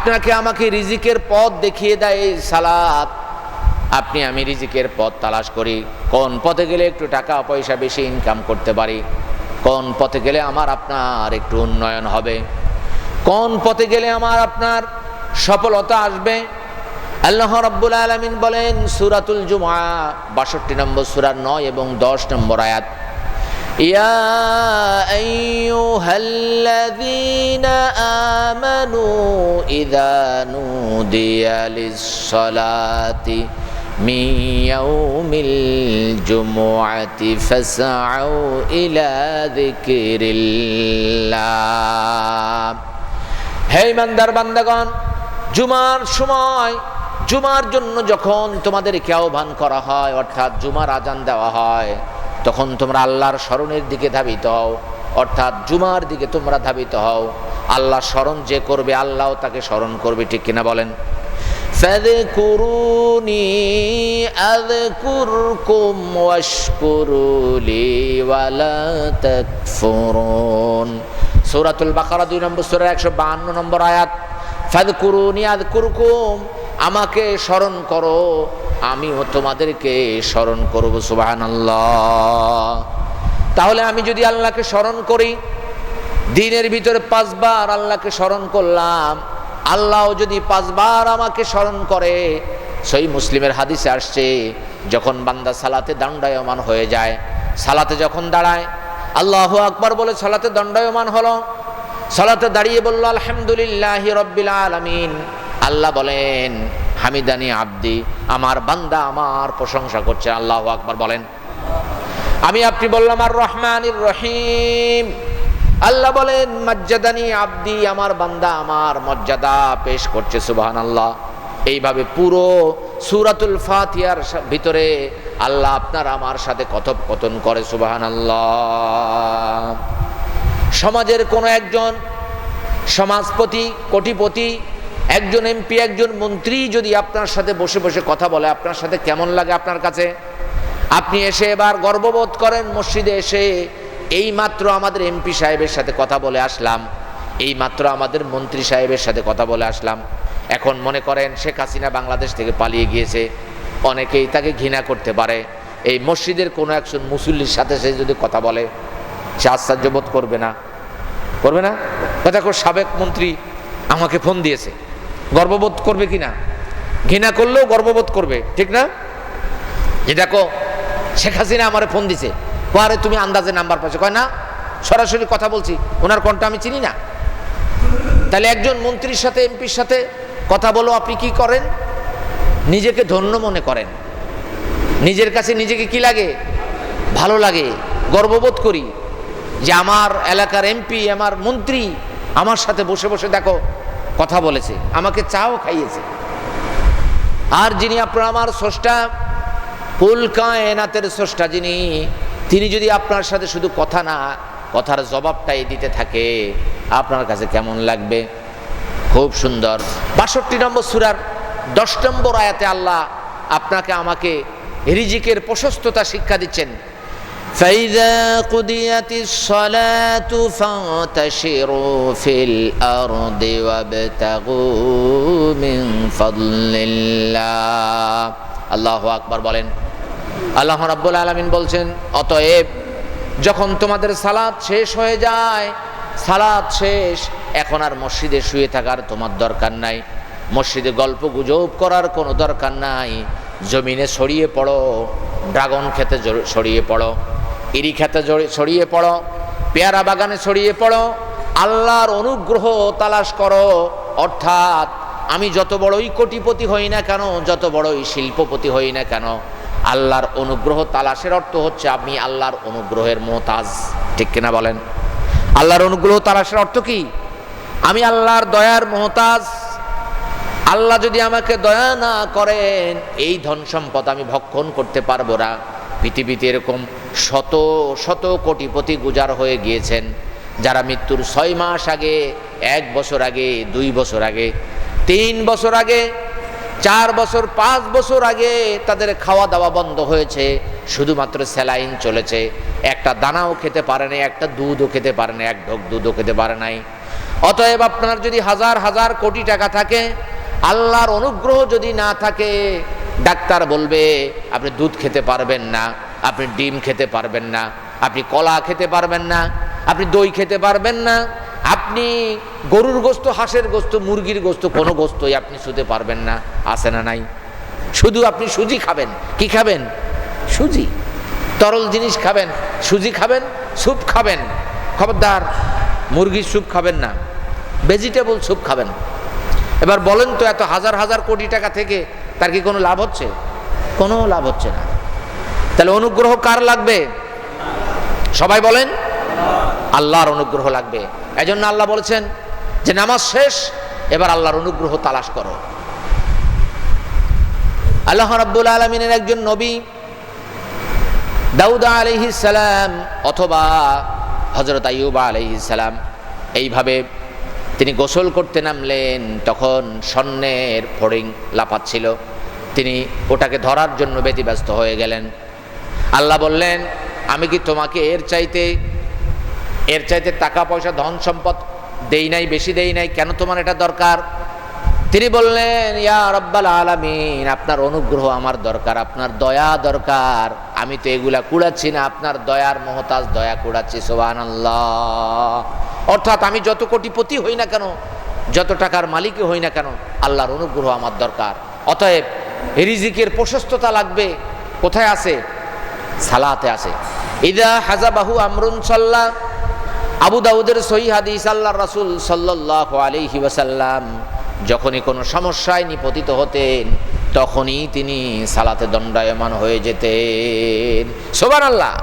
আপনাকে আমাকে রিজিকের পথ দেখিয়ে দেয় এই সালাত। আপনি আমি রিজিকের পথ তালাশ করি। কোন পথে গেলে একটু টাকা পয়সা বেশি ইনকাম করতে পারি? কোন পথে গেলে আমার আপনার একটু উন্নয়ন হবে? কোন পথে গেলে আমার আপনার সফলতা আসবে? আল্লাহ রাব্বুল আলামিন বলেন, সূরাতুল জুমআ 62 নম্বর সূরার 9 এবং 10 নম্বর আয়াত। يا أيها الذين آمنوا إذا نودي للصلاة من يوم الجمعة فاسعوا إلى ذكر الله হে ইমানদার বান্দাগণ জুমার সময় জুমার জন্য যখন তোমাদেরকে আহ্বান করা হয় অর্থাৎ জুমার আজান দেওয়া হয় তখন তোমরা আল্লাহর স্মরণের দিকে ধাবিত হও অর্থাৎ জুমার দিকে তোমরা ধাবিত হও আল্লাহ স্মরণ যে করবে আল্লাহও তাকে স্মরণ করবে ঠিক কিনা বলেন فاذكروني أذكركم واشكروا لي ولا تكفرون সূরাতুল বাকারা দুই নম্বর সূরা একশো বাহান্ন নম্বর আয়াত ফাদকুরুনি আদকুরকুম আমাকে স্মরণ করো, আমিও তোমাদেরকে স্মরণ করব, সুবহানাল্লাহ। তাহলে আমি যদি আল্লাহকে স্মরণ করি, দিনের ভিতরে পাঁচবার আল্লাহকে স্মরণ করলাম, আল্লাহ যদি পাঁচবার আমাকে স্মরণ করে, সেই মুসলিমের হাদিসে আসছে, যখন বান্দা সালাতে দণ্ডায়মান হয়ে যায়, সালাতে যখন দাঁড়ায়, আল্লাহ আকবার বলে সালাতে দণ্ডায়মান হলো, সালাতে দাঁড়িয়ে বলল, আলহামদুলিল্লাহ রব্বিল আলামিন। আল্লাহ বলেন, হামিদানি আব্দি, আমার বান্দা আমার প্রশংসা করছে, আল্লাহ আকবার বলেন। আমি আপনি বললাম, আর রহমানির রহিম। আল্লাহ বলেন মর্যাদানি আব্দি, আমার বান্দা আমার মর্যাদা পেশ করছে সুবাহান আল্লাহ এইভাবে পুরো সুরাতুল ফাতিহার সা- ভিতরে আল্লাহ আপনার আমার সাথে কথোপকথন করে সুবাহান আল্লাহ সমাজের কোনো একজন সমাজপতি, কোটিপতি একজন এমপি, একজন মন্ত্রী যদি আপনার সাথে বসে বসে কথা বলে, আপনার সাথে কেমন লাগে আপনার কাছে? আপনি এসে এবার গর্ববোধ করেন, মসজিদে এসে এই মাত্র আমাদের এমপি সাহেবের সাথে কথা বলে আসলাম এই মাত্র আমাদের মন্ত্রী সাহেবের সাথে কথা বলে আসলাম। এখন মনে করেন শেখ হাসিনা বাংলাদেশ থেকে পালিয়ে গিয়েছে, অনেকেই তাকে ঘৃণা করতে পারে। এই মসজিদের কোনো একজন মুসল্লির সাথে সে যদি কথা বলে, সে আশ্চর্য বোধ করবে না। করবে না? দেখো সাবেক মন্ত্রী আমাকে ফোন দিয়েছে। গর্ববোধ করবে কি না ঘৃণা করলেও গর্ববোধ করবে, ঠিক না? যে দেখো, শেখ হাসিনা আমার ফোন দিছে আরে তুমি আন্দাজে নাম্বার পাচ্ছ কয়, না, সরাসরি কথা বলছি, ওনার কণ্ঠ আমি চিনি না। তাহলে একজন মন্ত্রীর সাথে, এমপির সাথে কথা বলো, আপনি কি করেন? নিজেকে ধন্য মনে করেন। নিজের কাছে নিজেকে কি লাগে? ভালো লাগে। গর্ববোধ করি যে আমার এলাকার এমপি, আমার মন্ত্রী আমার সাথে বসে বসে দেখো কথা বলেছে, আমাকে চাও খাইয়েছে। আর যিনি আপনার আমার স্রষ্টা কুল কায়নাতের স্রষ্টা যিনি, তিনি যদি আপনার সাথে শুধু কথা না, কথার জবাবটাই দিতে থাকে, আপনার কাছে কেমন লাগবে? খুব সুন্দর। বাষট্টি নম্বর সুরার দশ নম্বর আয়াতে আল্লাহ আপনাকে আমাকে রিজিকের প্রশস্ততা শিক্ষা দিচ্ছেন। فإذا قضيت الصلاة فانتشروا في الأرض وابتغوا من فضل الله আল্লাহ আকবার বলেন আল্লাহ রাব্বুল আলামিন বলছেন অতএব যখন তোমাদের সালাত শেষ হয়ে যায় সালাত শেষ এখন আর মসজিদে শুয়ে থাকার তোমার দরকার নাই মসজিদে গল্প গুজব করার কোনো দরকার নাই জমিনে ছড়িয়ে পড়ো ড্রাগন খেতে জড়- ছড়িয়ে পড়ো ইরি খেতে ছড়িয়ে পড়ো, পেয়ারা বাগানে ছড়িয়ে পড়ো, আল্লাহর অনুগ্রহ তালাশ করো। অর্থাৎ আমি যত বড়ই কোটিপতি হই না কেন, যত বড়ই শিল্পপতি হই না কেন, আল্লাহর অনুগ্রহ তালাশের অর্থ হচ্ছে আপনি আল্লাহর অনুগ্রহের মোহতাজ ঠিক কিনা বলেন? আল্লাহর অনুগ্রহ তালাশের অর্থ কি? আমি আল্লাহর দয়ার মোহতাজ আল্লাহ যদি আমাকে দয়া না করেন, এই ধন সম্পদ আমি ভক্ষণ করতে পারব না। পৃথিবীতে এরকম শত শত কোটিপতি গুজার হয়ে গিয়েছেন, যারা মৃত্যুর ছয় মাস আগে, এক বছর আগে, দুই বছর আগে, তিন বছর আগে, চার বছর, পাঁচ বছর আগে তাদের খাওয়া দাওয়া বন্ধ হয়েছে, শুধুমাত্র স্যালাইন চলেছে। একটা দানাও খেতে পারে নাই, একটা দুধও খেতে পারে নাই, এক ঢোক দুধও খেতে পারে নাই। অতএব আপনার যদি হাজার হাজার কোটি টাকা থাকে, আল্লাহর অনুগ্রহ যদি না থাকে ডাক্তার বলবে, আপনি দুধ খেতে পারবেন না, আপনি ডিম খেতে পারবেন না, আপনি কলা খেতে পারবেন না, আপনি দই খেতে পারবেন না, আপনি গরুর গোস্ত, হাঁসের গোস্ত, মুরগির গোস্ত, কোনো গোস্তই আপনি শুতে পারবেন না। আসে না নাই? শুধু আপনি সুজি খাবেন। কি খাবেন? সুজি। তরল জিনিস খাবেন। সুজি খাবেন, স্যুপ খাবেন। খবরদার, মুরগির স্যুপ খাবেন না। ভেজিটেবল স্যুপ খাবেন। এবার বলেন তো এত হাজার হাজার কোটি টাকা থেকে তার কি কোনো লাভ হচ্ছে? কোনো লাভ হচ্ছে না। তাহলে অনুগ্রহ কার লাগবে? সবাই বলেন, আল্লাহর অনুগ্রহ লাগবে। এজন্য আল্লাহ বলেছেন যে নামাজ শেষ, এবার আল্লাহর অনুগ্রহ তালাশ করো। আল্লাহ রাব্বুল আলমিনের একজন নবী দাউদা আলহিস অথবা হজরত আইয়ুবা আলহিস এইভাবে তিনি গোসল করতে নামলেন, তখন স্বর্ণের ফড়িং লাফাচ্ছিল। তিনি ওটাকে ধরার জন্য ব্যতিব্যস্ত হয়ে গেলেন। আল্লাহ বললেন, আমি কি তোমাকে এর চাইতে এর চাইতে টাকা, পয়সা, ধন, সম্পদ দেই নাই, বেশি দেই নাই? কেন তোমার এটা দরকার? তিনি বললেন, ইয়া রব্বাল আলামিন, আপনার অনুগ্রহ আমার দরকার, আপনার দয়া দরকার। আমি তো এগুলা কুড়াচ্ছি না, আপনার দয়ার মহতাজ দয়া কুড়াচ্ছি সোহান অর্থাৎ আমি যত কোটিপতি হই না কেন, যত টাকার মালিকই হই না কেন, আল্লাহর অনুগ্রহ আমার দরকার। অতএব রিজিকের প্রশস্ততা লাগবে, কোথায় আছে? সালাতে আছে। ইদা হাজাবাহু আমরুন সাল্লাহ আবু দাউদের সহি হাদিস আল্লাহ রাসুল সাল্লাহ আলহি ওয়াসাল্লাম যখনই কোনো সমস্যায় নিপতিত হতেন তখনই তিনি সালাতে দণ্ডায়মান হয়ে যেতেন। সোবান আল্লাহ